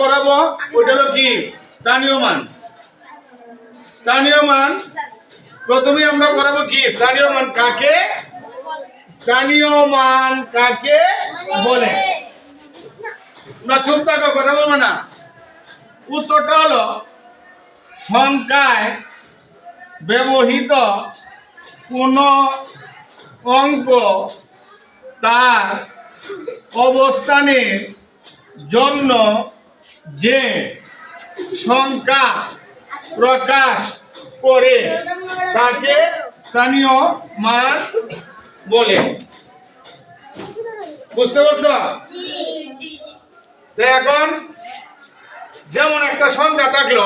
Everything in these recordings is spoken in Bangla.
পড়াবো ওইটা হলো কি? স্থানীয় মান। স্থানীয় মান প্রথমে আমরা কি? স্থানীয় মান কাকে? স্থানীয় মান কাকে বলে? চুপ থাকো, কথা বলব না। উত্তরটা হলো, সংখ্যায় ব্যবহৃত কোন অঙ্ক তার অবস্থানের জন্য যে সংখ্যা প্রকাশ করে তাকে স্থানীয় মান বলে। বুঝতে পারছ? এখন যেমন একটা সংখ্যা থাকল,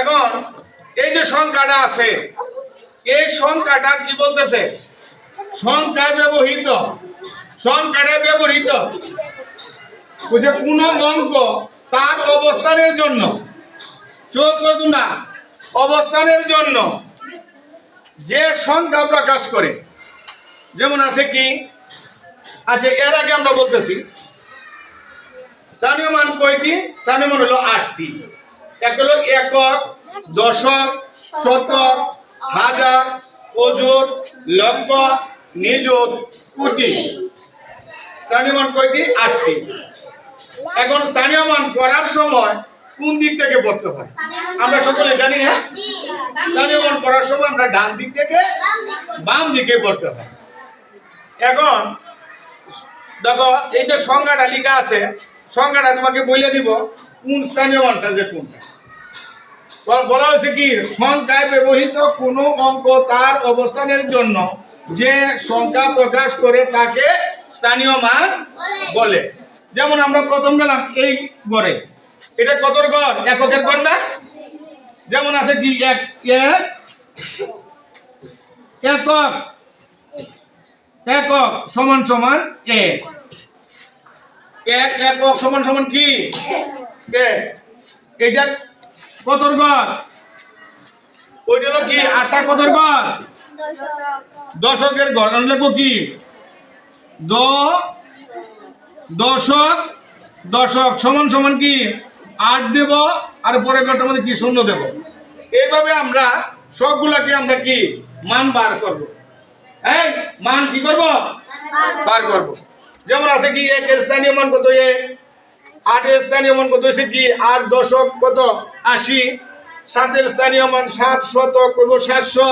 এখন এই যে সংখ্যাটা আছে, এই সংখ্যাটা কি বলতেছে? সংখ্যা ব্যবহৃত? সংখ্যাটা ব্যবহৃত? বুঝে কোন অঙ্ক তার অবস্থানের জন্য। চোখ করতো না অবস্থানের জন্য যে সংখ্যা প্রকাশ করে। যেমন আছে কি? আচ্ছা এর আগে আমরা বলতেছি, স্থানীয় মান কয়টি? স্থানীয় মান হলো আটটি। এক হলো একক, দশক, শতক, হাজার, অজুর লক্ষ নিযুত কোটি। স্থানীয় মান কয়টি? আটটি। এখন স্থানীয় মান পড়ার সময় কোন দিক থেকে পড়তে হয়? আমরা সকলে জানি না স্থানীয় মান পড়ার সময় আমরা ডান দিক থেকে বাম দিকে পড়তে হয়। এখন, দেখো, এই যে সংজ্ঞাটা লেখা আছে, সংজ্ঞাটা তোমাকে বলে দিব, কোন স্থানীয় মানটা যে কোনটা। বলা হয়েছে কি, সংখ্যায় ব্যবহৃত কোনো অঙ্ক তার অবস্থানের জন্য যে সংখ্যা প্রকাশ করে তাকে স্থানীয় মান বলে। যেমন আমরা প্রথম গেলাম এই গড়ে এটা কতর গড় এককের গড় না? যেমন আছে কি? এক এক একক একক সমান সমান এক। এক একক সমান সমান কি? এটা কতর ঘর? ওইটা হলো কি? আটটা কতর ঘর? দশকের ঘর আমি লিখব কি? দশক দশক সমান সমান কি? আট দেব আর পরের ঘরটার মধ্যে কি? শূন্য দেব। এইভাবে আমরা সবগুলাকে আমরা কি? মান বার করব। এই, মান কি করব? বার করব। যেমন আছে কি? একের স্থানীয় মান কত এক আটের স্থানীয় মান কত? হয়েছে কি? আট দশক কত? আশি। সাতের স্থানীয় মান সাত শতক কত? সাতশো।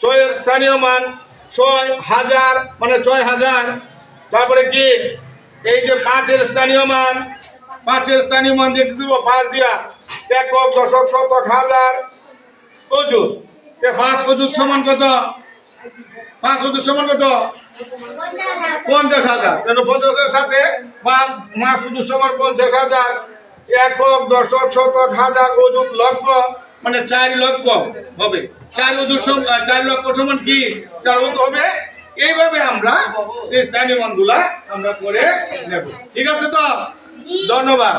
ছয়ের স্থানীয় মান ছয় হাজার মানে ছয় হাজার। তারপরে কি? এই যে পাঁচের স্থানীয় মান, পাঁচের স্থানীয় মান দিয়ে দিব? পাঁচ দিয়া একক দশক শতক হাজার। অজুর। এ পাঁচ অজুর সমান কত? পাঁচ অজুর সমান কত? পঞ্চাশ হাজার। কেন পঞ্চাশের সাথে পাঁচ উজুর সমান পঞ্চাশ হাজার। একক দশক শতক হাজার ওজন লক্ষ মানে চার লক্ষ হবে। চার ওজন চার লক্ষ সমান কি? চার ওজন হবে। এইভাবে আমরা এই স্থানীয় মানগুলা আমরা করে নেব। ঠিক আছে তো? ধন্যবাদ।